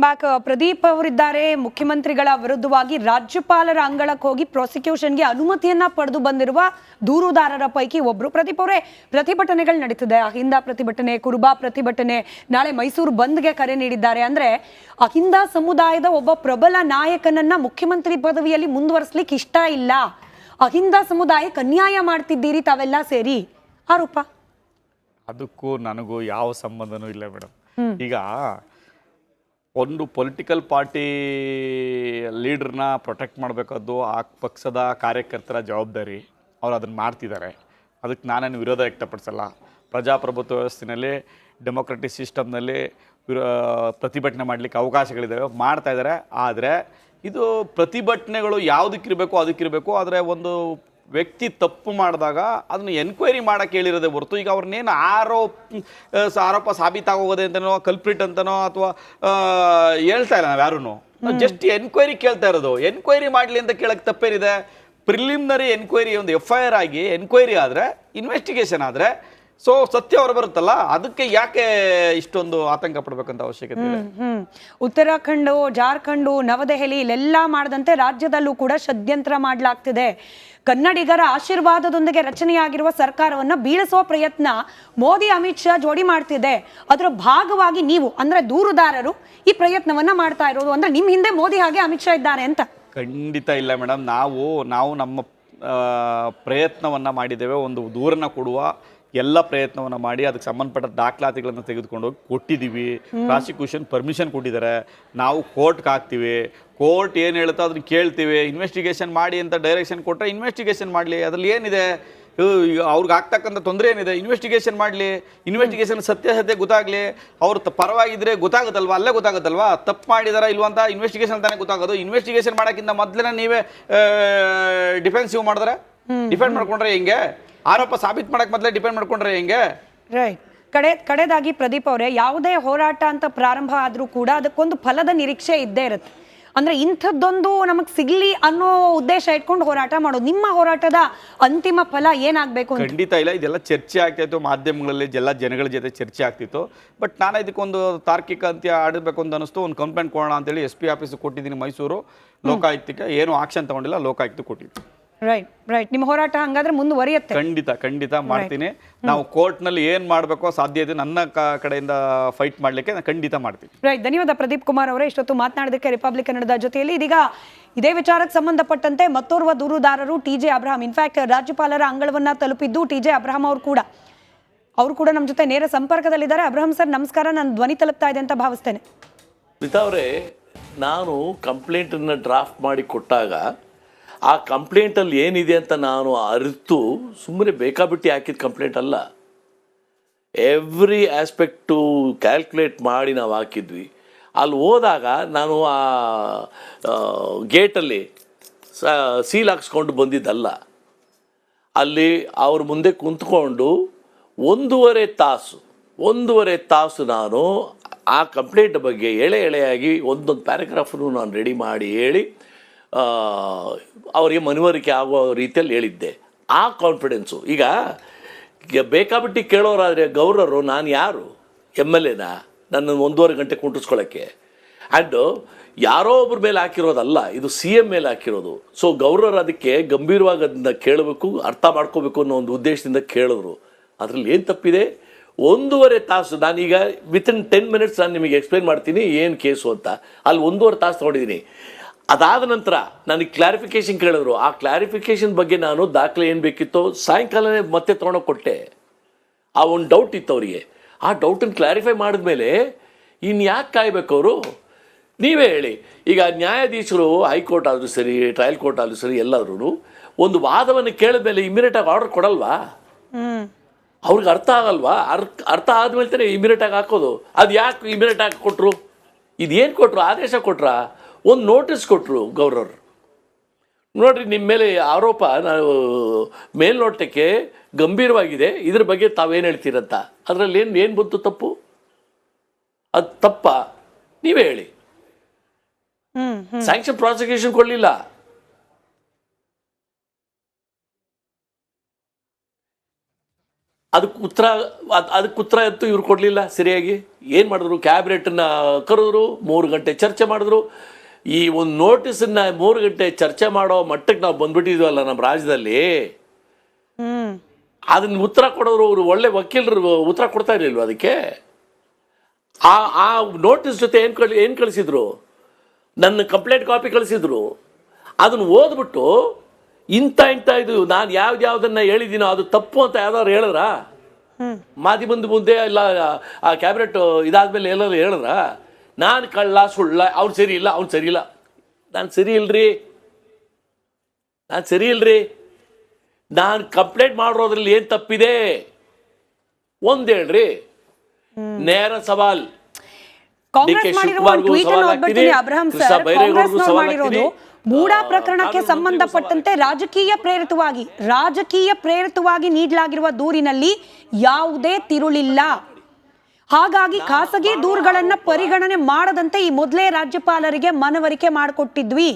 Welcome back Pradeep ಅವರಿದ್ದಾರೆ. ಮುಖ್ಯಮಂತ್ರಿಗಳ ವಿರುದ್ಧವಾಗಿ ರಾಜ್ಯಪಾಲರ ಅಂಗಳಕ್ಕೆ ಹೋಗಿ ಪ್ರಾಸಿಕ್ಯೂಷನ್ಗೆ ಅನುಮತಿಯನ್ನ ಪಡೆದು ಬಂದಿರುವ ದೂರುದಾರರ ಪೈಕಿ ಒಬ್ರು ಪ್ರದೀಪ್ ಅವರೇ. ಪ್ರತಿಭಟನೆಗಳು ನಡೀತಿದೆ. ಅಹಿಂದ ಪ್ರತಿಭಟನೆ ಕುರುಬಾ ಪ್ರತಿಭಟನೆ ನಾಳೆ ಮೈಸೂರು ಬಂದ್ಗೆ ಕರೆ ನೀಡಿದ್ದಾರೆ. ಅಂದ್ರೆ ಅಹಿಂದ ಸಮುದಾಯದ ಒಬ್ಬ ಪ್ರಬಲ ನಾಯಕನನ್ನ ಮುಖ್ಯಮಂತ್ರಿ ಪದವಿಯಲ್ಲಿ ಮುಂದುವರಿಸ್ಲಿಕ್ಕೆ ಇಷ್ಟ ಇಲ್ಲ. ಅಹಿಂದ ಸಮುದಾಯಕ್ಕೆ ಅನ್ಯಾಯ ಮಾಡ್ತಿದ್ದೀರಿ ತಾವೆಲ್ಲ ಸೇರಿ. ಆರೋಪ? ಅದಕ್ಕೂ ನನಗೂ ಯಾವ ಸಂಬಂಧನೂ ಇಲ್ಲ ಮೇಡಮ್. ಈಗ ಒಂದು ಪೊಲಿಟಿಕಲ್ ಪಾರ್ಟಿ ಲೀಡ್ರನ್ನ ಪ್ರೊಟೆಕ್ಟ್ ಮಾಡಬೇಕಾದ್ದು ಆ ಪಕ್ಷದ ಕಾರ್ಯಕರ್ತರ ಜವಾಬ್ದಾರಿ ಅವ್ರು ಅದನ್ನು ಮಾಡ್ತಿದ್ದಾರೆ. ಅದಕ್ಕೆ ನಾನೇನು ವಿರೋಧ ವ್ಯಕ್ತಪಡಿಸಲ್ಲ. ಪ್ರಜಾಪ್ರಭುತ್ವ ವ್ಯವಸ್ಥೆಯಲ್ಲಿ ಡೆಮೊಕ್ರೆಟಿಕ್ ಸಿಸ್ಟಮ್ನಲ್ಲಿ ಪ್ರತಿಭಟನೆ ಮಾಡಲಿಕ್ಕೆ ಅವಕಾಶಗಳಿದ್ದಾವೆ ಮಾಡ್ತಾಯಿದ್ದಾರೆ ಆದರೆ ಇದು ಪ್ರತಿಭಟನೆಗಳು ಯಾವುದಕ್ಕಿರಬೇಕು ಅದಕ್ಕಿರಬೇಕು. ಆದರೆ ಒಂದು ವ್ಯಕ್ತಿ ತಪ್ಪು ಮಾಡಿದಾಗ ಅದನ್ನು ಎನ್ಕ್ವೈರಿ ಮಾಡಕ್ಕೆ ಹೇಳಿರೋದೇ ಹೊರತು. ಈಗ ಅವ್ರನ್ನೇನು ಆರೋಪ ಆರೋಪ ಸಾಬೀತಾಗೋಗೋದೆ ಅಂತನೋ ಕಲ್ಪ್ರಿಟ್ ಅಂತನೋ ಅಥವಾ ಹೇಳ್ತಾ ಇಲ್ಲ ನಾವು ಯಾರೂ ಜಸ್ಟ್ ಎನ್ಕ್ವೈರಿ ಕೇಳ್ತಾ ಇರೋದು. ಎನ್ಕ್ವೈರಿ ಮಾಡಲಿ ಅಂತ ಕೇಳಕ್ಕೆ ತಪ್ಪೇನಿದೆ? ಪ್ರಿಲಿಮ್ನರಿ ಎನ್ಕ್ವೈರಿ ಒಂದು ಎಫ್ ಐ ಆರ್ ಆಗಿ ಎನ್ಕ್ವೈರಿ ಆದರೆ ಇನ್ವೆಸ್ಟಿಗೇಷನ್ ಆದರೆ ಸೊ ಸತ್ಯ ಹೊರ ಬರುತ್ತಲ್ಲ ಅದಕ್ಕೆ ಯಾಕೆ ಇಷ್ಟೊಂದು ಆತಂಕ ಪಡಬೇಕಂತ ಅವಶ್ಯಕತೆ ಉತ್ತರಾಖಂಡು ಜಾರ್ಖಂಡು ನವದೆಹಲಿ ಇಲ್ಲೆಲ್ಲ ಮಾಡದಂತೆ ರಾಜ್ಯದಲ್ಲೂ ಕೂಡ ಷಡ್ಯಂತ್ರ ಮಾಡಲಾಗ್ತಿದೆ. ಕನ್ನಡಿಗರ ಆಶೀರ್ವಾದದೊಂದಿಗೆ ರಚನೆಯಾಗಿರುವ ಸರ್ಕಾರವನ್ನ ಬೀಳಿಸುವ ಪ್ರಯತ್ನ ಮೋದಿ, ಅಮಿತ್ ಶಾ ಜೋಡಿ ಮಾಡ್ತಿದೆ. ಅದರ ಭಾಗವಾಗಿ ನೀವು, ಅಂದ್ರೆ ದೂರುದಾರರು, ಈ ಪ್ರಯತ್ನವನ್ನ ಮಾಡ್ತಾ ಇರೋದು. ಅಂದ್ರೆ ನಿಮ್ ಹಿಂದೆ ಮೋದಿ ಹಾಗೆ, ಅಮಿತ್ ಶಾ ಇದ್ದಾರೆ ಅಂತ. ಖಂಡಿತ ಇಲ್ಲ ಮೇಡಮ್. ನಾವು ನಾವು ನಮ್ಮ ಪ್ರಯತ್ನವನ್ನ ಮಾಡಿದ್ದೇವೆ. ಒಂದು ದೂರನ್ನ ಕೊಡುವ ಎಲ್ಲ ಪ್ರಯತ್ನವನ್ನ ಮಾಡಿ ಅದಕ್ಕೆ ಸಂಬಂಧಪಟ್ಟ ದಾಖಲಾತಿಗಳನ್ನು ತೆಗೆದುಕೊಂಡು ಹೋಗಿ ಕೊಟ್ಟಿದ್ದೀವಿ. ಪ್ರಾಸಿಕ್ಯೂಷನ್ ಪರ್ಮಿಷನ್ ಕೊಟ್ಟಿದ್ದಾರೆ. ನಾವು ಕೋರ್ಟ್ಗೆ ಹಾಕ್ತೀವಿ. ಕೋರ್ಟ್ ಏನು ಹೇಳುತ್ತೋ ಅದನ್ನ ಕೇಳ್ತೀವಿ. ಇನ್ವೆಸ್ಟಿಗೇಷನ್ ಮಾಡಿ ಅಂತ ಡೈರೆಕ್ಷನ್ ಕೊಟ್ಟರೆ ಇನ್ವೆಸ್ಟಿಗೇಷನ್ ಮಾಡಲಿ. ಅದರಲ್ಲಿ ಏನಿದೆ? ಅವ್ರಿಗೆ ಆಗ್ತಕ್ಕಂಥ ತೊಂದರೆ ಏನಿದೆ? ಇನ್ವೆಸ್ಟಿಗೇಷನ್ ಮಾಡಲಿ. ಇನ್ವೆಸ್ಟಿಗೇಷನ್ ಸತ್ಯಾಸತ್ಯ ಗೊತ್ತಾಗಲಿ. ಅವ್ರು ಪರವಾಗಿದ್ದರೆ ಪರವಾಗಿದ್ರೆ ಗೊತ್ತಾಗುತ್ತಲ್ವಾ? ಅಲ್ಲೇ ಗೊತ್ತಾಗುತ್ತಲ್ವಾ? ತಪ್ಪು ಮಾಡಿದಾರ ಇಲ್ವಂತ ಇನ್ವೆಸ್ಟಿಗೇಷನ್ ತಾನೇ ಗೊತ್ತಾಗೋದು. ಇನ್ವೆಸ್ಟಿಗೇಷನ್ ಮಾಡೋಕ್ಕಿಂತ ಮೊದಲೇ ನೀವೇ ಡಿಫೆನ್ಸಿವ್ ಮಾಡಿದ್ರೆ? ಡಿಫೆಂಡ್ ಮಾಡ್ಕೊಂಡ್ರೆ ಹೆಂಗೆ? ಆರೋಪ ಸಾಬೀತ್ ಮಾಡಕ್ ಮೊದಲೇ ಡಿಪೆಂಡ್ ಮಾಡ್ಕೊಂಡ್ರೆ ಹೆಂಗೆ? ರೈಟ್ ಕಡೆ ಕಡೆದಾಗಿ ಪ್ರದೀಪ್ ಅವರೇ ಯಾವುದೇ ಹೋರಾಟ ಅಂತ ಪ್ರಾರಂಭ ಆದ್ರೂ ಕೂಡ ಅದಕ್ಕೊಂದು ಫಲದ ನಿರೀಕ್ಷೆ ಇದ್ದೇ ಇರುತ್ತೆ. ಅಂದ್ರೆ ಇಂಥದ್ದೊಂದು ನಮಗ್ ಸಿಗ್ಲಿ ಅನ್ನೋ ಉದ್ದೇಶ ಇಟ್ಕೊಂಡು ಹೋರಾಟ ಮಾಡೋದು ನಿಮ್ಮ ಹೋರಾಟದ ಅಂತಿಮ ಫಲ ಏನಾಗ್ಬೇಕು ಅಂತ? ಖಂಡಿತ ಇಲ್ಲ. ಇದೆಲ್ಲ ಚರ್ಚೆ ಆಗ್ತಾಯಿತ್ತು ಮಾಧ್ಯಮಗಳಲ್ಲಿ ಎಲ್ಲ ಜನಗಳ ಜೊತೆ ಚರ್ಚೆ ಆಗ್ತಿತ್ತು. ಬಟ್ ನಾನು ಇದಕ್ಕೊಂದು ತಾರ್ಕಿಕ ಅಂತ್ಯ ಆಡಬೇಕು ಅಂತ ಅನಿಸ್ತು ಒಂದು ಕಂಪ್ಲೇಂಟ್ ಕೊಡೋಣ ಅಂತೇಳಿ ಎಸ್ ಪಿ ಆಫೀಸ್ ಕೊಟ್ಟಿದ್ದೀನಿ ಮೈಸೂರು. ಲೋಕಾಯುಕ್ತಕ್ಕೆ. ಏನು ಆಕ್ಷನ್ ತಗೊಂಡಿಲ್ಲ. ಲೋಕಾಯುಕ್ತ ಕೊಟ್ಟಿದ್ದು. ರೈಟ್ ರೈಟ್ ನಿಮ್ಮ ಹೋರಾಟ ಹಂಗಾದ್ರೆ ಮುಂದುವರಿಯುತ್ತೆ. ಖಂಡಿತ ಖಂಡಿತ ಮಾಡ್ತೀನಿ. ನಾವು ಕೋರ್ಟ್ನಲ್ಲಿ ಏನು ಮಾಡಬೇಕೋ ಸಾಧ್ಯ ಇದೆ ನನ್ನ ಕ- ಕಡೆಯಿಂದ ಫೈಟ್ ಮಾಡ್ಲಿಕ್ಕೆ ನಾನು ಖಂಡಿತ ಮಾಡ್ತೀನಿ. ರೈಟ್ ಧನ್ಯವಾದ ಪ್ರದೀಪ್ ಕುಮಾರ್ ಅವರೇ ಇಷ್ಟೊತ್ತು ಮಾತನಾಡೋದಕ್ಕೆ ರಿಪಬ್ಲಿಕ್ ಕನ್ನಡದ ಜೊತೆಯಲ್ಲಿ ಇದೀಗ ಇದೇ ವಿಚಾರಕ್ಕೆ ಸಂಬಂಧಪಟ್ಟಂತೆ ಮತ್ತೋರ್ವ ದೂರುದಾರರು T J Abraham in fact ರಾಜ್ಯಪಾಲರ ಅಂಗಳವನ್ನ ತಲುಪಿದ್ದು ಟಿ ಜೆ ಅಬ್ರಹಾಂ ಅವರು ಕೂಡ. ಅವರು ಕೂಡ ನಮ್ಮ ಜೊತೆ ನೇರ ಸಂಪರ್ಕದಲ್ಲಿದ್ದಾರೆ. ಅಬ್ರಹಾಂ ಸರ್ ನಮಸ್ಕಾರ. ನನ್ನ ಧ್ವನಿ ತಲುಪ್ತಾ ಇದೆ ಅಂತ ಭಾವಿಸ್ತೇನೆ. ಸ್ಮಿತಾ ಅವರೇ ನಾನು ಕಂಪ್ಲೇಂಟನ್ನು ಡ್ರಾಫ್ಟ್ ಮಾಡಿ ಕೊಟ್ಟಾಗ ಆ ಕಂಪ್ಲೇಂಟಲ್ಲಿ ಏನಿದೆ ಅಂತ ನಾನು ಅರಿತು ಸುಮ್ಮನೆ ಬೇಕಾಬಿಟ್ಟು ಹಾಕಿದ ಕಂಪ್ಲೇಂಟ್ ಅಲ್ಲ. ಎವ್ರಿ ಆಸ್ಪೆಕ್ಟು ಕ್ಯಾಲ್ಕುಲೇಟ್ ಮಾಡಿ ನಾವು ಹಾಕಿದ್ವಿ. ಅಲ್ಲಿ ಹೋದಾಗ ನಾನು ಆ ಗೇಟಲ್ಲಿ ಸೀಲ್ ಹಾಕ್ಸ್ಕೊಂಡು ಬಂದಿದ್ದಲ್ಲ. ಅಲ್ಲಿ ಅವ್ರ ಮುಂದೆ ಕುಂತ್ಕೊಂಡು ಒಂದೂವರೆ ತಾಸು ಒಂದೂವರೆ ತಾಸು ನಾನು ಆ ಕಂಪ್ಲೇಂಟ್ ಬಗ್ಗೆ ಎಳೆ ಎಳೆಯಾಗಿ ಒಂದೊಂದು ಪ್ಯಾರಾಗ್ರಾಫನ್ನು ನಾನು ರೆಡಿ ಮಾಡಿ ಹೇಳಿ ಅವರಿಗೆ ಮನವರಿಕೆ ಆಗುವ ರೀತಿಯಲ್ಲಿ ಹೇಳಿದ್ದೆ. ಆ ಕಾನ್ಫಿಡೆನ್ಸು ಈಗ ಬೇಕಾಬಿಟ್ಟು ಕೇಳೋರಾದರೆ ಗೌರವರು ನಾನು ಯಾರು? ಎಂ ಎಲ್ ಎನ? ನನ್ನ ಒಂದೂವರೆ ಗಂಟೆ ಕುಂಟಿಸ್ಕೊಳ್ಳೋಕ್ಕೆ ಆ್ಯಂಡು ಯಾರೋ ಒಬ್ಬರ ಮೇಲೆ ಹಾಕಿರೋದಲ್ಲ, ಇದು ಸಿ ಎಂ ಮೇಲೆ ಹಾಕಿರೋದು. ಸೊ ಗೌರವರು ಅದಕ್ಕೆ ಗಂಭೀರವಾಗಿ ಅದನ್ನ ಕೇಳಬೇಕು, ಅರ್ಥ ಮಾಡ್ಕೋಬೇಕು ಅನ್ನೋ ಒಂದು ಉದ್ದೇಶದಿಂದ ಕೇಳಿದ್ರು ಅದರಲ್ಲಿ ಏನು ತಪ್ಪಿದೆ? ಒಂದೂವರೆ ತಾಸು, ನಾನೀಗ ವಿತಿನ್ ಟೆನ್ ಮಿನಿಟ್ಸ್ ನಾನು ನಿಮಗೆ ಎಕ್ಸ್ಪ್ಲೈನ್ ಮಾಡ್ತೀನಿ, ಏನು ಕೇಸು ಅಂತ. ಅಲ್ಲಿ ಒಂದೂವರೆ ತಾಸು ತೊಗೊಂಡಿದ್ದೀನಿ. ಅದಾದ ನಂತರ ನನಗೆ ಕ್ಲಾರಿಫಿಕೇಶನ್ ಕೇಳಿದ್ರು. ಆ ಕ್ಲಾರಿಫಿಕೇಶನ್ ಬಗ್ಗೆ ನಾನು ದಾಖಲೆ ಏನು ಬೇಕಿತ್ತೋ ಸಾಯಂಕಾಲನೇ ಮತ್ತೆ ತೊಗೊಂಡೋಗಿ ಕೊಟ್ಟೆ. ಆ ಒಂದು ಡೌಟ್ ಇತ್ತು ಅವರಿಗೆ. ಆ ಡೌಟನ್ನು ಕ್ಲಾರಿಫೈ ಮಾಡಿದ್ಮೇಲೆ ಇನ್ನು ಯಾಕೆ ಕಾಯ್ಬೇಕು ಅವರು? ನೀವೇ ಹೇಳಿ. ಈಗ ನ್ಯಾಯಾಧೀಶರು ಹೈಕೋರ್ಟ್ ಆದರೂ ಸರಿ ಟ್ರಯಲ್ ಕೋರ್ಟ್ ಆದರೂ ಸರಿ ಎಲ್ಲಾದ್ರೂ ಒಂದು ವಾದವನ್ನು ಕೇಳಿದ್ಮೇಲೆ ಇಮಿಡಿಯೇಟಾಗಿ ಆರ್ಡರ್ ಕೊಡಲ್ವಾ? ಅವ್ರಿಗೆ ಅರ್ಥ ಆಗಲ್ವಾ? ಅರ್ಥ ಅರ್ಥ ಆದಮೇಲೆ ತಾನೇ ಇಮಿಡಿಯೇಟಾಗಿ ಹಾಕೋದು. ಅದು ಯಾಕೆ ಇಮಿಡಿಯೇಟಾಗಿ ಕೊಟ್ಟರು ಇದೇನು ಕೊಟ್ಟರು ಆದೇಶ ಕೊಟ್ರಾ? ಒಂದು ನೋಟಿಸ್ ಕೊಟ್ಟರು ಗೌರವರು. ನೋಡಿರಿ ನಿಮ್ಮ ಮೇಲೆ ಆರೋಪ ನಾವು ಮೇಲ್ನೋಟಕ್ಕೆ ಗಂಭೀರವಾಗಿದೆ. ಇದ್ರ ಬಗ್ಗೆ ತಾವೇನು ಹೇಳ್ತೀರಂತ? ಅದರಲ್ಲಿ ಏನು ಏನು ಬಂತು ತಪ್ಪು? ಅದು ತಪ್ಪ ನೀವೇ ಹೇಳಿ. ಸ್ಯಾಂಕ್ಷನ್ ಪ್ರಾಸಿಕ್ಯೂಷನ್ ಕೊಡಲಿಲ್ಲ. ಅದಕ್ಕೆ ಉತ್ತರ ಅದ್- ಅದಕ್ಕೆ ಉತ್ತರ ಅಂತೂ ಇವ್ರು ಕೊಡಲಿಲ್ಲ ಸರಿಯಾಗಿ. ಏನು ಮಾಡಿದ್ರು? ಕ್ಯಾಬಿನೆಟ್ನ ಕರೆದ್ರು ಮೂರು ಗಂಟೆ ಚರ್ಚೆ ಮಾಡಿದ್ರು. ಈ ಒಂದು ನೋಟಿಸನ್ನ ಮೂರು ಗಂಟೆ ಚರ್ಚೆ ಮಾಡೋ ಮಟ್ಟಕ್ಕೆ ನಾವು ಬಂದ್ಬಿಟ್ಟಿದ್ವಲ್ಲ ನಮ್ಮ ರಾಜ್ಯದಲ್ಲಿ? ಅದನ್ನ ಉತ್ತರ ಕೊಡೋರು ಅವರು ಒಳ್ಳೆ ವಕೀಲರು ಉತ್ತರ ಕೊಡ್ತಾ ಇರಲಿಲ್ವ ಅದಕ್ಕೆ? ಆ ಆ ನೋಟಿಸ್ ಜೊತೆ ಏನು ಕಳಿ ಏನು ಕಳಿಸಿದ್ರು? ನನ್ನ ಕಂಪ್ಲೇಂಟ್ ಕಾಪಿ ಕಳಿಸಿದ್ರು. ಅದನ್ನು ಓದ್ಬಿಟ್ಟು ಇಂಥ ಇಂಥ ಇದು ನಾನು ಯಾವ್ದು ಯಾವುದನ್ನ ಹೇಳಿದ್ದೀನೋ ಅದು ತಪ್ಪು ಅಂತ ಯಾವ್ದಾದ್ರು ಹೇಳಿದ್ರಾ? ಮಾಧ್ಯಮದ ಮುಂದೆ ಇಲ್ಲ ಆ ಕ್ಯಾಬಿನೆಟ್ ಇದಾದ್ಮೇಲೆ ಎಲ್ಲರೂ ಹೇಳಿದ್ರ? ನಾನು ಕಳ್ಳ ಸುಳ್ಳ ಅವ್ನು ಸರಿ ಇಲ್ಲ ಅವ್ನು ಸರಿ ಇಲ್ಲ ನಾನು ಸರಿ ಇಲ್ರಿ ನಾನು ಸರಿ ಇಲ್ರಿ ನಾನು ಕಂಪ್ಲೇಂಟ್ ಮಾಡಿರೋದ್ರಲ್ಲಿ ಏನು ತಪ್ಪಿದೆ? ಒಂದು ಹೇಳ್ರಿ. ನೇರ ಸವಾಲ್. ಮೂಡಾ ಪ್ರಕರಣಕ್ಕೆ ಸಂಬಂಧಪಟ್ಟಂತೆ ರಾಜಕೀಯ ಪ್ರೇರಿತವಾಗಿ ರಾಜಕೀಯ ಪ್ರೇರಿತವಾಗಿ ನೀಡಲಾಗಿರುವ ದೂರಿನಲ್ಲಿ ಯಾವುದೇ ತಿರುಳಿಲ್ಲ. ಹಾಗಾಗಿ ಖಾಸಗಿ ದೂರುಗಳನ್ನ ಪರಿಗಣನೆ ಮಾಡದಂತೆ ಈ ಮೊದಲೇ ರಾಜ್ಯಪಾಲರಿಗೆ ಮನವರಿಕೆ ಮಾಡಿಕೊಟ್ಟಿದ್ವಿ.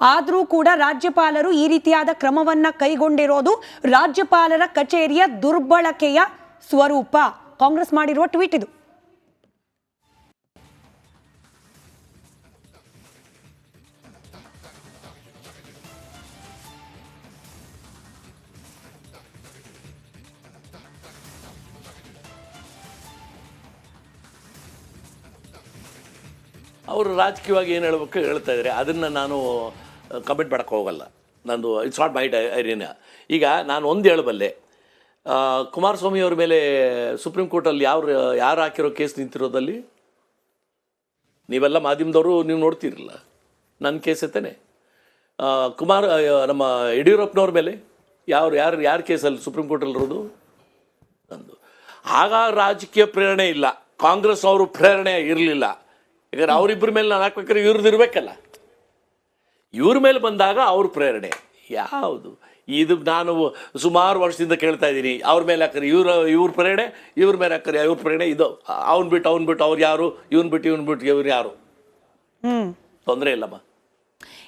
ಆದರೂ ಕೂಡ ರಾಜ್ಯಪಾಲರು ಈ ರೀತಿಯಾದ ಕ್ರಮವನ್ನ ಕೈಗೊಂಡಿರೋದು ರಾಜ್ಯಪಾಲರ ಕಚೇರಿಯ ದುರ್ಬಳಕೆಯ ಸ್ವರೂಪ. ಕಾಂಗ್ರೆಸ್ ಮಾಡಿರುವ ಟ್ವೀಟ್ ಇದು. ಅವರು ರಾಜಕೀಯವಾಗಿ ಏನು ಹೇಳಬೇಕು ಹೇಳ್ತಾ ಇದ್ದಾರೆ, ಅದನ್ನು ನಾನು ಕಮೆಂಟ್ ಮಾಡೋಕ್ಕೆ ಹೋಗಲ್ಲ. ನಂದು ಇಟ್ಸ್ ನಾಟ್ ಮೈ ಐರಿಯಾ ಈಗ ನಾನು ಒಂದು ಹೇಳಬಲ್ಲೆ ಕುಮಾರಸ್ವಾಮಿ ಅವ್ರ ಮೇಲೆ ಸುಪ್ರೀಂ ಕೋರ್ಟಲ್ಲಿ ಯಾವ ಯಾರು ಹಾಕಿರೋ ಕೇಸ್ ನಿಂತಿರೋದಲ್ಲಿ? ನೀವೆಲ್ಲ ಮಾಧ್ಯಮದವರು, ನೀವು ನೋಡ್ತೀರಲ್ಲ. ನನ್ನ ಕೇಸ್ ಎತ್ತೇನೆ ಕುಮಾರ್ ನಮ್ಮ ಯಡಿಯೂರಪ್ಪನವ್ರ ಮೇಲೆ ಯಾವ ಯಾರು, ಯಾರ ಕೇಸಲ್ಲಿ ಸುಪ್ರೀಂ ಕೋರ್ಟಲ್ಲಿರೋದು ನಂದು. ಆಗ ರಾಜಕೀಯ ಪ್ರೇರಣೆ ಇಲ್ಲ. ಕಾಂಗ್ರೆಸ್ ಅವರು ಪ್ರೇರಣೆ ಇರಲಿಲ್ಲ. ಯಾಕಂದ್ರೆ ಅವರಿಬ್ಬರ ಮೇಲೆ ನಾನು ಹಾಕ್ಬೇಕಾದ್ರೆ ಇವ್ರದ್ದು ಇರಬೇಕಲ್ಲ. ಇವ್ರ ಮೇಲೆ ಬಂದಾಗ ಅವ್ರ ಪ್ರೇರಣೆ. ಯಾವುದು? ಇದು ನಾನು ಸುಮಾರು ವರ್ಷದಿಂದ ಕೇಳ್ತಾ ಇದ್ದೀನಿ. ಅವ್ರ ಮೇಲೆ ಹಾಕ್ರಿ ಇವ್ರ ಇವ್ರ ಪ್ರೇರಣೆ ಇವ್ರ ಮೇಲೆ ಹಾಕ್ರಿ ಇವ್ರ ಪ್ರೇರಣೆ ಇದು ಅವ್ನು ಬಿಟ್ಟು ಅವ್ನು ಬಿಟ್ಟು ಅವ್ರು ಯಾರು ಇವ್ನು ಬಿಟ್ಟು ಇವ್ನು ಬಿಟ್ಟು ಇವ್ರು ಯಾರು? ಹ್ಮ್. ತೊಂದರೆ ಇಲ್ಲಮ್ಮ.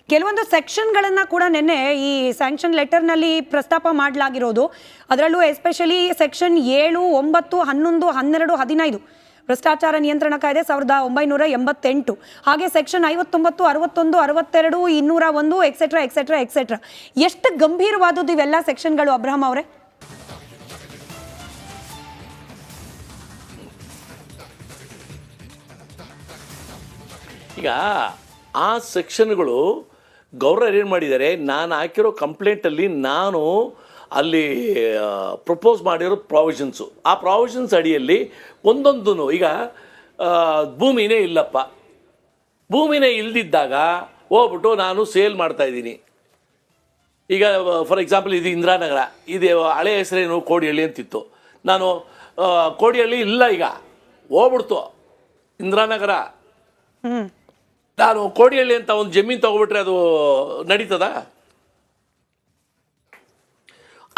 ಕೆಲವೊಂದು ಸೆಕ್ಷನ್ಗಳನ್ನು ಕೂಡ ನಿನ್ನೆ ಈ ಸ್ಯಾಂಕ್ಷನ್ ಲೆಟರ್ನಲ್ಲಿ ಪ್ರಸ್ತಾಪ ಮಾಡಲಾಗಿರೋದು. ಅದರಲ್ಲೂ ಎಸ್ಪೆಷಲಿ ಸೆಕ್ಷನ್ ಏಳು ಒಂಬತ್ತು ಹನ್ನೊಂದು ಹನ್ನೆರಡು ಹದಿನೈದು. ಭ್ರಷ್ಟಾಚಾರ ನಿಯಂತ್ರಣ ಕಾಯ್ದೆ ಸಾವಿರದ ಒಂಬೈನೂರ ಎಂಬತ್ತೆಂಟು. ಹಾಗೆ ಸೆಕ್ಷನ್ ಐವತ್ತೊಂಬತ್ತು, ಅರವತ್ತೊಂದು, ಅರವತ್ತೆರಡು, ಇನ್ನೂರ ಒಂದು ಎಕ್ಸೆಟ್ರಾ ಎಕ್ಸೆಟ್ರಾ ಎಕ್ಸೆಟ್ರಾ ಎಷ್ಟು ಗಂಭೀರವಾದದ್ದು ಇವೆಲ್ಲ ಸೆಕ್ಷನ್ಗಳು ಅಬ್ರಹಂ ಅವರೇ? ಈಗ ಆ ಸೆಕ್ಷನ್ಗಳು ಗೌರವ ಏನು ಮಾಡಿದ್ದಾರೆ, ನಾನು ಹಾಕಿರೋ ಕಂಪ್ಲೇಂಟಲ್ಲಿ ನಾನು ಅಲ್ಲಿ ಪ್ರಪೋಸ್ ಮಾಡಿರೋ ಪ್ರಾವಿಷನ್ಸು ಆ ಪ್ರಾವಿಷನ್ಸ್ ಅಡಿಯಲ್ಲಿ ಒಂದೊಂದು ಈಗ ಭೂಮಿನೇ ಇಲ್ಲಪ್ಪ. ಭೂಮಿನೇ ಇಲ್ದಿದ್ದಾಗ ಹೋಗ್ಬಿಟ್ಟು ನಾನು ಸೇಲ್ ಮಾಡ್ತಾ ಇದ್ದೀನಿ. ಈಗ ಫಾರ್ ಎಕ್ಸಾಂಪಲ್ ಇದು ಇಂದಿರಾನಗರ. ಇದು ಹಳೆ ಹೆಸರೇನು ಕೋಡಿಹಳ್ಳಿ ಅಂತಿತ್ತು. ನಾನು ಕೋಡಿಹಳ್ಳಿ ಇಲ್ಲ ಈಗ. ಹೋಗ್ಬಿಡ್ತು. ಇಂದಿರಾನಗರ. ನಾನು ಕೋಡಿಹಳ್ಳಿ ಅಂತ ಒಂದು ಜಮೀನು ತೊಗೊಬಿಟ್ರೆ ಅದು ನಡೀತದ?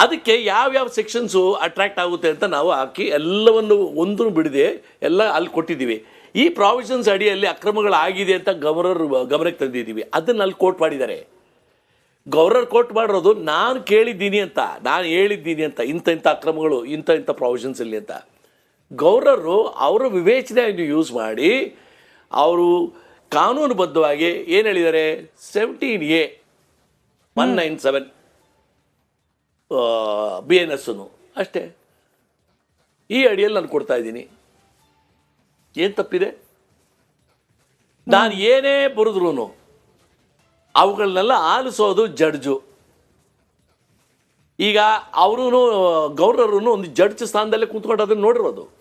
ಅದಕ್ಕೆ ಯಾವ್ಯಾವ ಸೆಕ್ಷನ್ಸು ಅಟ್ರ್ಯಾಕ್ಟ್ ಆಗುತ್ತೆ ಅಂತ ನಾವು ಹಾಕಿ ಎಲ್ಲವನ್ನು ಒಂದು ಬಿಡದೆ ಎಲ್ಲ ಅಲ್ಲಿ ಕೊಟ್ಟಿದ್ದೀವಿ. ಈ ಪ್ರಾವಿಷನ್ಸ್ ಅಡಿಯಲ್ಲಿ ಅಕ್ರಮಗಳಾಗಿದೆ ಅಂತ ಗವರ್ನರ್ ಗಮನಕ್ಕೆ ತಂದಿದ್ದೀವಿ. ಅದನ್ನು ಅಲ್ಲಿ ಕೋರ್ಟ್ ಮಾಡಿದ್ದಾರೆ. ಗವರ್ನರ್ ಕೋರ್ಟ್ ಮಾಡಿರೋದು ನಾನು ಕೇಳಿದ್ದೀನಿ ಅಂತ ನಾನು ಹೇಳಿದ್ದೀನಿ ಅಂತ ಇಂಥ ಇಂಥ ಅಕ್ರಮಗಳು ಇಂಥ ಇಂಥ ಪ್ರಾವಿಷನ್ಸ್ ಇಲ್ಲಿ ಅಂತ. ಗೌರರು ಅವರ ವಿವೇಚನೆಯನ್ನು ಯೂಸ್ ಮಾಡಿ ಅವರು ಕಾನೂನುಬದ್ಧವಾಗಿ ಏನು ಹೇಳಿದ್ದಾರೆ? Seventeen A one nine seven B N ಎಸ್ಸನ್ನು ಅಷ್ಟೇ. ಈ ಅಡಿಯಲ್ಲಿ ನಾನು ಕೊಡ್ತಾ ಇದ್ದೀನಿ. ಏನು ತಪ್ಪಿದೆ? ನಾನು ಏನೇ ಬರೆದ್ರು ಅವುಗಳನ್ನೆಲ್ಲ ಆಲಿಸೋದು ಜಡ್ಜು. ಈಗ ಅವರು ಗೌರ್ನರು ಒಂದು ಜಡ್ಜ್ ಸ್ಥಾನದಲ್ಲೇ ಕೂತ್ಕೊಂಡು ಅದನ್ನು ನೋಡಿರೋದು.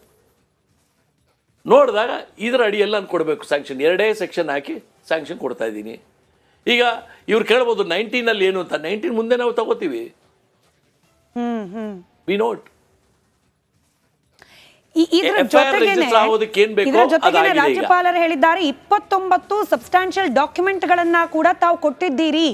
ನೋಡಿದಾಗ ಇದರ ಅಡಿಯಲ್ಲಿ ನಾನು ಕೊಡಬೇಕು ಸ್ಯಾಂಕ್ಷನ್ ಎರಡೇ ಸೆಕ್ಷನ್ ಹಾಕಿ ಸ್ಯಾಂಕ್ಷನ್ ಕೊಡ್ತಾ ಇದ್ದೀನಿ. ಈಗ ಇವ್ರು ಕೇಳ್ಬೋದು ನೈನ್ಟೀನಲ್ಲಿ ಏನು ಅಂತ. ನೈನ್ಟೀನ್ ಮುಂದೆ ನಾವು ತಗೋತೀವಿ. ವಿ ನೋಟ್ ರಾಜ್ಯಪಾಲರು ಹೇಳಿದ್ದಾರೆ ಇಪ್ಪತ್ತೊಂಬತ್ತು ಸಬ್ಸ್ಟಾನ್ಷಿಯಲ್ ಡಾಕ್ಯುಮೆಂಟ್ ಗಳನ್ನ ಕೂಡ ತಾವು ಕೊಟ್ಟಿದ್ದೀರಿ.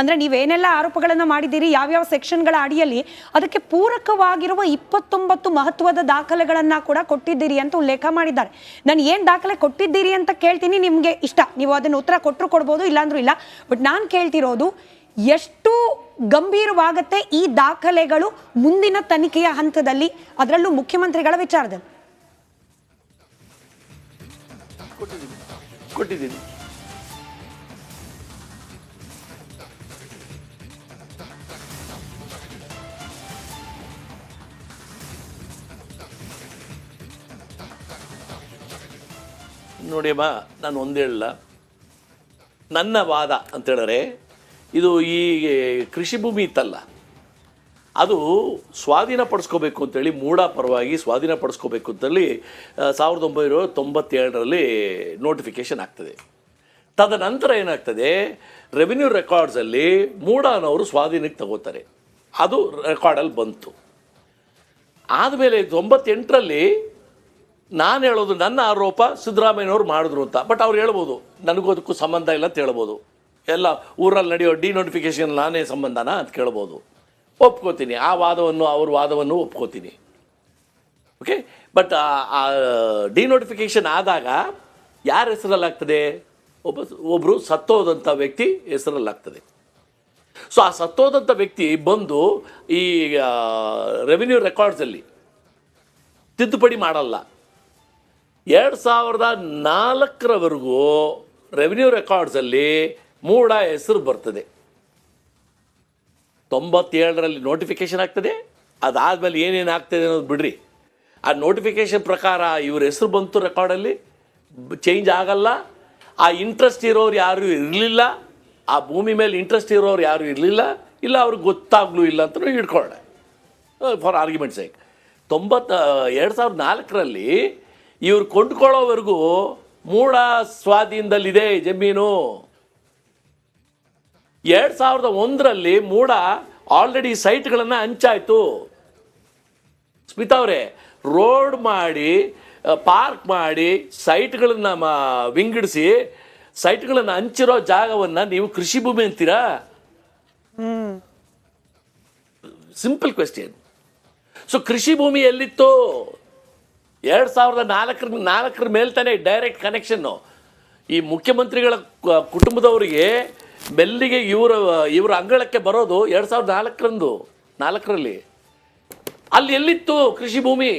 ಅಂದ್ರೆ ನೀವೇನೆಲ್ಲ ಆರೋಪಗಳನ್ನ ಮಾಡಿದ್ದೀರಿ ಯಾವ್ಯಾವ ಸೆಕ್ಷನ್ಗಳ ಅಡಿಯಲ್ಲಿ ಅದಕ್ಕೆ ಪೂರಕವಾಗಿರುವ ಇಪ್ಪತ್ತೊಂಬತ್ತು ಮಹತ್ವದ ದಾಖಲೆಗಳನ್ನ ಕೂಡ ಕೊಟ್ಟಿದ್ದೀರಿ ಅಂತ ಉಲ್ಲೇಖ ಮಾಡಿದ್ದಾರೆ. ನಾನು ಏನ್ ದಾಖಲೆ ಕೊಟ್ಟಿದ್ದೀರಿ ಅಂತ ಕೇಳ್ತೀನಿ ನಿಮ್ಗೆ ಇಷ್ಟ. ನೀವು ಅದನ್ನ ಉತ್ತರ ಕೊಟ್ಟರು ಕೊಡ್ಬೋದು ಇಲ್ಲಾಂದ್ರೂ ಇಲ್ಲ. ಬಟ್ ನಾನು ಕೇಳ್ತಿರೋದು ಎಷ್ಟು ಗಂಭೀರವಾಗತ್ತೆ ಈ ದಾಖಲೆಗಳು ಮುಂದಿನ ತನಿಖೆಯ ಹಂತದಲ್ಲಿ. ಅದರಲ್ಲೂ ಮುಖ್ಯಮಂತ್ರಿಗಳ ವಿಚಾರದಲ್ಲಿ. ಕೊಟ್ಟಿದ್ದೀನಿ. ನೋಡಿಯಮ್ಮ ನಾನು ಒಂದೇಳಲ್ಲ. ನನ್ನ ವಾದ ಅಂತ ಹೇಳಿದ್ರೆ ಇದು ಈ ಕೃಷಿ ಭೂಮಿ ಇತ್ತಲ್ಲ, ಅದು ಸ್ವಾಧೀನ ಪಡಿಸ್ಕೋಬೇಕು ಅಂತೇಳಿ ಮೂಡ ಪರವಾಗಿ ಸ್ವಾಧೀನ ಪಡಿಸ್ಕೋಬೇಕು ಅಂತೇಳಿ ಸಾವಿರದ ಒಂಬೈನೂರ ತೊಂಬತ್ತೇಳರಲ್ಲಿ ನೋಟಿಫಿಕೇಶನ್ ಆಗ್ತದೆ. ತದನಂತರ ಏನಾಗ್ತದೆ ರೆವಿನ್ಯೂ ರೆಕಾರ್ಡ್ಸಲ್ಲಿ ಮೂಡನವರು ಸ್ವಾಧೀನಕ್ಕೆ ತಗೋತಾರೆ. ಅದು ರೆಕಾರ್ಡಲ್ಲಿ ಬಂತು. ಆದಮೇಲೆ ತೊಂಬತ್ತೆಂಟರಲ್ಲಿ ನಾನು ಹೇಳೋದು ನನ್ನ ಆರೋಪ ಸಿದ್ದರಾಮಯ್ಯನವ್ರು ಮಾಡಿದ್ರು ಅಂತ ಬಟ್ ಅವ್ರು ಹೇಳ್ಬೋದು, ನನಗೂ ಅದಕ್ಕೂ ಸಂಬಂಧ ಇಲ್ಲ ಅಂತ ಹೇಳ್ಬೋದು. ಎಲ್ಲ ಊರಲ್ಲಿ ನಡೆಯೋ ಡಿನೋಟಿಫಿಕೇಶನ್ ನಾನೇ ಸಂಬಂಧನ ಅಂತ ಕೇಳ್ಬೋದು. ಒಪ್ಕೋತೀನಿ. ಆ ವಾದವನ್ನು, ಅವ್ರ ವಾದವನ್ನು ಒಪ್ಕೋತೀನಿ. ಓಕೆ ಬಟ್ ಆ ಡಿನೋಟಿಫಿಕೇಶನ್ ಆದಾಗ ಯಾರ ಹೆಸರಲ್ಲಾಗ್ತದೆ? ಒಬ್ಬ ಒಬ್ಬರು ಸತ್ತೋದಂಥ ವ್ಯಕ್ತಿ ಹೆಸರಲ್ಲಾಗ್ತದೆ. ಸೊ ಆ ಸತ್ತೋದಂಥ ವ್ಯಕ್ತಿ ಬಂದು ಈ ರೆವಿನ್ಯೂ ರೆಕಾರ್ಡ್ಸಲ್ಲಿ ತಿದ್ದುಪಡಿ ಮಾಡಲ್ಲ. ಎರಡು ಸಾವಿರದ ನಾಲ್ಕರವರೆಗೂ ರೆವಿನ್ಯೂ ರೆಕಾರ್ಡ್ಸಲ್ಲಿ ಮೂಡ ಹೆಸರು ಬರ್ತದೆ. ತೊಂಬತ್ತೇಳರಲ್ಲಿ ನೋಟಿಫಿಕೇಶನ್ ಆಗ್ತದೆ. ಅದಾದಮೇಲೆ ಏನೇನು ಆಗ್ತದೆ ಅನ್ನೋದು ಬಿಡ್ರಿ. ಆ ನೋಟಿಫಿಕೇಶನ್ ಪ್ರಕಾರ ಇವ್ರ ಹೆಸರು ಬಂತು ರೆಕಾರ್ಡಲ್ಲಿ ಚೇಂಜ್ ಆಗಲ್ಲ. ಆ ಇಂಟ್ರೆಸ್ಟ್ ಇರೋರು ಯಾರು ಇರಲಿಲ್ಲ. ಆ ಭೂಮಿ ಮೇಲೆ ಇಂಟ್ರೆಸ್ಟ್ ಇರೋರು ಯಾರು ಇರಲಿಲ್ಲ. ಇಲ್ಲ, ಅವ್ರಿಗೆ ಗೊತ್ತಾಗ್ಲೂ ಇಲ್ಲ ಅಂತ ಇಟ್ಕೊಳ್ಳೆ ಫಾರ್ ಆರ್ಗ್ಯುಮೆಂಟ್ ಸೈಕ್ ತೊಂಬತ್ತ ಎರಡು ಸಾವಿರದ ನಾಲ್ಕರಲ್ಲಿ ಇವ್ರು ಕೊಂಡ್ಕೊಳ್ಳೋವರೆಗೂ ಮೂಡ ಸ್ವಾಧೀನದಲ್ಲಿದೆ ಜಮೀನು. ಎರಡು ಸಾವಿರದ ಒಂದರಲ್ಲಿ ಮೂಡ ಆಲ್ರೆಡಿ ಸೈಟ್ಗಳನ್ನು ಹಂಚಾಯಿತು. ಸ್ಮಿತಾ ಅವರೇ ರೋಡ್ ಮಾಡಿ ಪಾರ್ಕ್ ಮಾಡಿ ಸೈಟ್ಗಳನ್ನು ವಿಂಗಡಿಸಿ ಸೈಟ್ಗಳನ್ನು ಹಂಚಿರೋ ಜಾಗವನ್ನು ನೀವು ಕೃಷಿ ಭೂಮಿ ಅಂತೀರಾ? ಸಿಂಪಲ್ ಕ್ವೆಶ್ಚನ್ ಸೊ ಕೃಷಿ ಭೂಮಿ ಎಲ್ಲಿತ್ತು? ಎರಡು ಸಾವಿರದ ನಾಲ್ಕರ ನಾಲ್ಕರ ಮೇಲೆ ಡೈರೆಕ್ಟ್ ಕನೆಕ್ಷನ್ನು ಈ ಮುಖ್ಯಮಂತ್ರಿಗಳ ಕುಟುಂಬದವರಿಗೆ ಮೆಲ್ಲಿಗೆ ಇವರ ಇವರ ಅಂಗಳಕ್ಕೆ ಬರೋದು ಎರಡು ಸಾವಿರದ ನಾಲ್ಕರಂದು ನಾಲ್ಕರಲ್ಲಿ. ಅಲ್ಲಿ ಎಲ್ಲಿತ್ತು ಕೃಷಿ ಭೂಮಿ?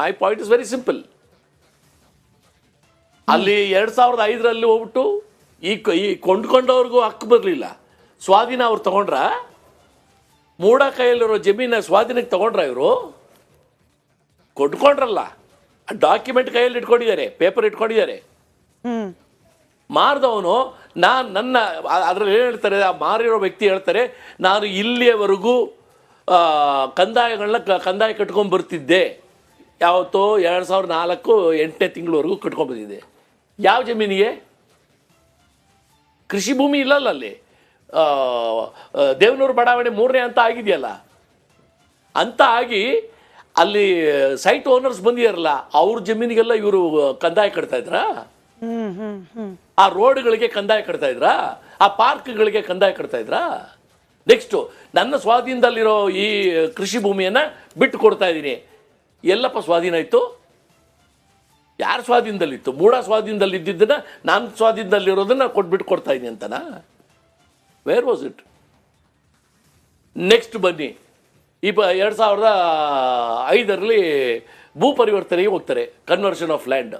My point is very simple ಅಲ್ಲಿ ಎರಡು ಸಾವಿರದ ಐದರಲ್ಲಿ ಹೋಗ್ಬಿಟ್ಟು ಈ ಈ ಕೊಂಡ್ಕೊಂಡವ್ರಿಗೂ ಹಕ್ಕು ಬರಲಿಲ್ಲ. ಸ್ವಾಧೀನ ಅವ್ರು ತಗೊಂಡ್ರ? ಮೂಡ ಕೈಯಲ್ಲಿರೋ ಜಮೀನ ಸ್ವಾಧೀನಕ್ಕೆ ತಗೊಂಡ್ರ ಇವರು? ಕೊಂಡ್ಕೊಂಡ್ರಲ್ಲ. ಡಾಕ್ಯುಮೆಂಟ್ ಕೈಯಲ್ಲಿ ಇಟ್ಕೊಂಡಿದ್ದಾರೆ ಪೇಪರ್ ಇಟ್ಕೊಂಡಿದ್ದಾರೆ. ಮಾರಿದವನು ನಾನು ನನ್ನ ಅದರಲ್ಲಿ ಏನು ಹೇಳ್ತಾರೆ, ಆ ಮಾರಿರೋ ವ್ಯಕ್ತಿ ಹೇಳ್ತಾರೆ, ನಾನು ಇಲ್ಲಿಯವರೆಗೂ ಕಂದಾಯಗಳನ್ನ ಕಂದಾಯ ಕಟ್ಕೊಂಡು ಬರ್ತಿದ್ದೆ. ಯಾವತ್ತೋ ಎರಡು ಸಾವಿರದ ನಾಲ್ಕು ಎಂಟನೇ ತಿಂಗಳವರೆಗೂ ಕಟ್ಕೊಂಡ್ಬಂದಿದ್ದೆ ಯಾವ ಜಮೀನಿಗೆ? ಕೃಷಿ ಭೂಮಿ ಇಲ್ಲಲ್ಲ ಅಲ್ಲಿ. ದೇವನೂರು ಬಡಾವಣೆ ಮೂರನೇ ಅಂತ ಆಗಿದೆಯಲ್ಲ. ಅಂತ ಆಗಿ ಅಲ್ಲಿ ಸೈಟ್ ಓನರ್ಸ್ ಬಂದಿದಾರಲ್ಲ, ಅವ್ರ ಜಮೀನಿಗೆಲ್ಲ ಇವರು ಕಂದಾಯ ಕಟ್ತಾ ಇದ್ರಾ? ಆ ರೋಡ್ಗಳಿಗೆ ಕಂದಾಯ ಕಟ್ತಾ ಇದ್ರಾ? ಆ ಪಾರ್ಕ್ಗಳಿಗೆ ಕಂದಾಯ ಕಟ್ತಾ ಇದ್ರಾ? ನೆಕ್ಸ್ಟು ನನ್ನ ಸ್ವಾಧೀನದಲ್ಲಿರೋ ಈ ಕೃಷಿ ಭೂಮಿಯನ್ನು ಬಿಟ್ಟು ಕೊಡ್ತಾ ಇದ್ದೀನಿ. ಎಲ್ಲಪ್ಪ ಸ್ವಾಧೀನ ಇತ್ತು? ಯಾರ ಸ್ವಾಧೀನದಲ್ಲಿತ್ತು? ಮೂಢ ಸ್ವಾಧೀನದಲ್ಲಿ ಇದ್ದಿದ್ದನ್ನ ನಾನು ಸ್ವಾಧೀನದಲ್ಲಿರೋದನ್ನು ಕೊಟ್ಬಿಟ್ಟು ಕೊಡ್ತಾ ಇದ್ದೀನಿ ಅಂತನಾ? ವೇರ್ ವಾಸ್ ಇಟ್ ನೆಕ್ಸ್ಟ್ ಬನ್ನಿ. ಈ ಪ ಎರಡು ಸಾವಿರದ ಐದರಲ್ಲಿ ಭೂ ಪರಿವರ್ತನೆಗೆ ಹೋಗ್ತಾರೆ. ಕನ್ವರ್ಷನ್ ಆಫ್ ಲ್ಯಾಂಡ್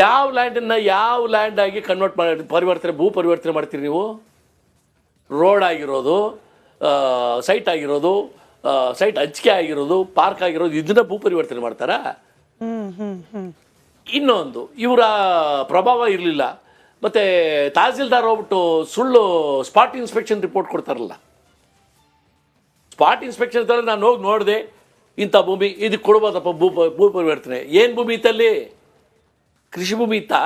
ಯಾವ ಲ್ಯಾಂಡನ್ನು ಯಾವ ಲ್ಯಾಂಡ್ ಆಗಿ ಕನ್ವರ್ಟ್ ಮಾಡಿ ಪರಿವರ್ತನೆ ಭೂ ಪರಿವರ್ತನೆ ಮಾಡ್ತೀರಿ ನೀವು? ರೋಡ್ ಆಗಿರೋದು ಸೈಟ್ ಆಗಿರೋದು ಸೈಟ್ ಹಂಚಿಕೆ ಆಗಿರೋದು ಪಾರ್ಕ್ ಆಗಿರೋದು, ಇದನ್ನ ಭೂ ಪರಿವರ್ತನೆ ಮಾಡ್ತಾರಾ? ಇನ್ನೊಂದು, ಇವರ ಪ್ರಭಾವ ಇರಲಿಲ್ಲ. ಮತ್ತು ತಹಸೀಲ್ದಾರ್ ಹೋಗ್ಬಿಟ್ಟು ಸುಳ್ಳು ಸ್ಪಾಟ್ ಇನ್ಸ್ಪೆಕ್ಷನ್ ರಿಪೋರ್ಟ್ ಕೊಡ್ತಾರಲ್ಲ. ಸ್ಪಾಟ್ ಇನ್ಸ್ಪೆಕ್ಷನ್ ನಾನು ಹೋಗಿ ನೋಡಿದೆ, ಇಂಥ ಭೂಮಿ, ಇದಕ್ಕೆ ಕೊಡ್ಬೋದಪ್ಪ ಭೂ ಭೂ ಪರಿವರ್ತನೆ. ಏನು ಭೂಮಿ ಇತ್ತಲ್ಲಿ ಕೃಷಿ ಭೂಮಿ ಇತ್ತಾ?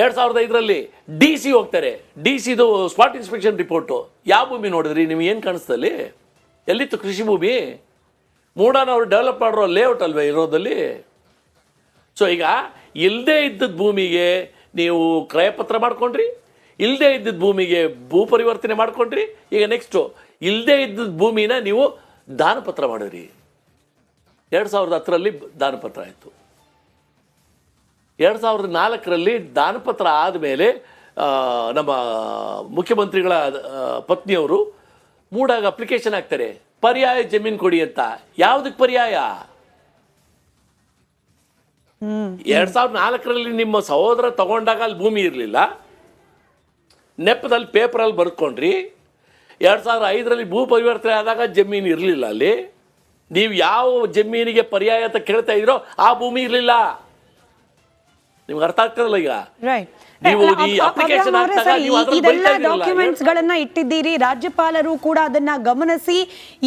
ಎರಡು ಸಾವಿರದ ಐದರಲ್ಲಿ ಡಿ ಸಿ ಹೋಗ್ತಾರೆ. ಡಿ ಸಿದು ಸ್ಪಾಟ್ ಇನ್ಸ್ಪೆಕ್ಷನ್ ರಿಪೋರ್ಟು. ಯಾವ ಭೂಮಿ ನೋಡಿದ್ರಿ? ನಿಮ್ಗೆ ಏನು ಕಾಣಿಸ್ತಲ್ಲಿ ಎಲ್ಲಿತ್ತು ಕೃಷಿ ಭೂಮಿ ಮೂಡಾನವ್ರು ಡೆವಲಪ್ ಮಾಡಿರೋ ಲೇಔಟ್ ಅಲ್ವೇ ಇರೋದಲ್ಲಿ? ಸೊ ಈಗ ಇಲ್ಲದೇ ಇದ್ದದ ಭೂಮಿಗೆ ನೀವು ಕ್ರಯಪತ್ರ ಮಾಡ್ಕೊಂಡ್ರಿ ಇಲ್ಲದೇ ಇದ್ದದ ಭೂಮಿಗೆ ಭೂ ಪರಿವರ್ತನೆ ಮಾಡ್ಕೊಂಡ್ರಿ, ಈಗ ನೆಕ್ಸ್ಟು ಇಲ್ಲದೇ ಇದ್ದದ ಭೂಮಿನ ನೀವು ದಾನಪತ್ರ ಮಾಡಿರಿ ಎರಡು ಸಾವಿರದ ಹತ್ತರಲ್ಲಿ ದಾನಪತ್ರ ಆಯಿತು. ಎರಡು ಸಾವಿರದ ನಾಲ್ಕರಲ್ಲಿ ದಾನಪತ್ರ ಆದಮೇಲೆ ನಮ್ಮ ಮುಖ್ಯಮಂತ್ರಿಗಳ ಪತ್ನಿಯವರು ಮೂಡಾಗ ಅಪ್ಲಿಕೇಶನ್ ಹಾಕ್ತಾರೆ. ಪರ್ಯಾಯ ಜಮೀನು ಕೊಡಿ ಅಂತ. ಯಾವುದಕ್ಕೆ ಪರ್ಯಾಯ? ಎರಡ್ ಸಾವಿರದ ನಾಲ್ಕರಲ್ಲಿ ನಿಮ್ಮ ಸಹೋದರ ತಗೊಂಡಾಗ ಅಲ್ಲಿ ಭೂಮಿ ಇರಲಿಲ್ಲ. ನೆಪದಲ್ಲಿ ಪೇಪರಲ್ಲಿ ಬರ್ಕೊಂಡ್ರಿ. ಎರಡು ಸಾವಿರದ ಐದರಲ್ಲಿ ಭೂ ಪರಿವರ್ತನೆ ಆದಾಗ ಜಮೀನು ಇರಲಿಲ್ಲ ಅಲ್ಲಿ. ನೀವು ಯಾವ ಜಮೀನಿಗೆ ಪರ್ಯಾಯ ಅಂತ ಕೇಳ್ತಾ ಇದ್ರೋ ಆ ಭೂಮಿ ಇರಲಿಲ್ಲ. ನಿಮ್ಗೆ ಅರ್ಥ ಆಗ್ತದಲ್ಲ ಈಗ? ನೀವು ಈ ಇದೆಲ್ಲ ಡಾಕ್ಯುಮೆಂಟ್ಸ್ ಗಳನ್ನ ಇಟ್ಟಿದ್ದೀರಿ ರಾಜ್ಯಪಾಲರು ಕೂಡ ಅದನ್ನ ಗಮನಿಸಿ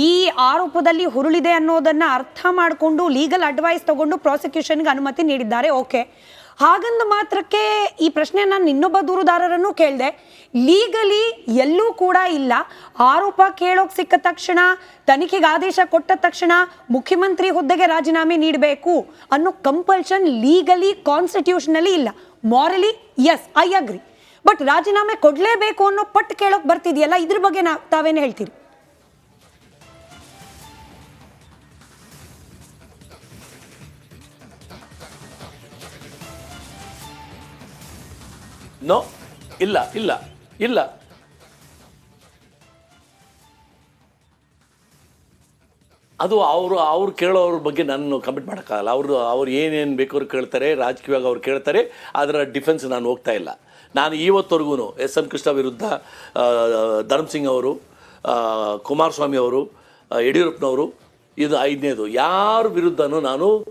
ಈ ಆರೋಪದಲ್ಲಿ ಹುರುಳಿದೆ ಅನ್ನೋದನ್ನ ಅರ್ಥ ಮಾಡಿಕೊಂಡು ಲೀಗಲ್ ಅಡ್ವೈಸ್ ತಗೊಂಡು ಪ್ರಾಸಿಕ್ಯೂಷನ್ಗೆ ಅನುಮತಿ ನೀಡಿದ್ದಾರೆ ಓಕೆ ಹಾಗಂದ ಮಾತ್ರಕ್ಕೆ ಈ ಪ್ರಶ್ನೆ ನಾನು ಇನ್ನೊಬ್ಬ ದೂರುದಾರರನ್ನು ಕೇಳಿದೆ ಲೀಗಲಿ ಎಲ್ಲೂ ಕೂಡ ಇಲ್ಲ. ಆರೋಪ ಕೇಳೋಕ್ ಸಿಕ್ಕ ತಕ್ಷಣ, ತನಿಖೆಗೆ ಆದೇಶ ಕೊಟ್ಟ ತಕ್ಷಣ ಮುಖ್ಯಮಂತ್ರಿ ಹುದ್ದೆಗೆ ರಾಜೀನಾಮೆ ನೀಡಬೇಕು ಅನ್ನೋ ಕಂಪಲ್ಷನ್ ಲೀಗಲಿ ಕಾನ್ಸ್ಟಿಟ್ಯೂಷನಲಿ ಇಲ್ಲ. Morally yes I agree but ರಾಜೀನಾಮೆ ಕೊಡ್ಲೇಬೇಕು ಅನ್ನೋ ಪಟ್ಟು ಕೇಳೋಕೆ ಬರ್ತಿದೆಯಲ್ಲ, ಇದ್ರ ಬಗ್ಗೆ ನಾ ತಾವೇನು ಹೇಳ್ತೀರಿ? ನೋ ಇಲ್ಲ ಇಲ್ಲ ಇಲ್ಲ. ಅದು ಅವರು, ಅವ್ರು ಕೇಳೋರ ಬಗ್ಗೆ ನಾನು ಕಮೆಂಟ್ ಮಾಡೋಕ್ಕಾಗಲ್ಲ. ಅವರು, ಅವ್ರು ಏನೇನು ಬೇಕಾದ್ರು ಕೇಳ್ತಾರೆ, ರಾಜಕೀಯವಾಗಿ ಅವ್ರು ಕೇಳ್ತಾರೆ, ಅದರ ಡಿಫೆನ್ಸ್ ನಾನು ಹೋಗ್ತಾ ಇಲ್ಲ. ನಾನು ಇವತ್ತವರೆಗೂ ಎಸ್ ಎಂ ಕೃಷ್ಣ ವಿರುದ್ಧ ಧರ್ಮಸಿಂಗ್ ಅವರು ಕುಮಾರಸ್ವಾಮಿ ಅವರು ಯಡಿಯೂರಪ್ಪನವರು, ಇದು ಐದನೇದು. ಯಾರ ವಿರುದ್ಧನೂ ನಾನು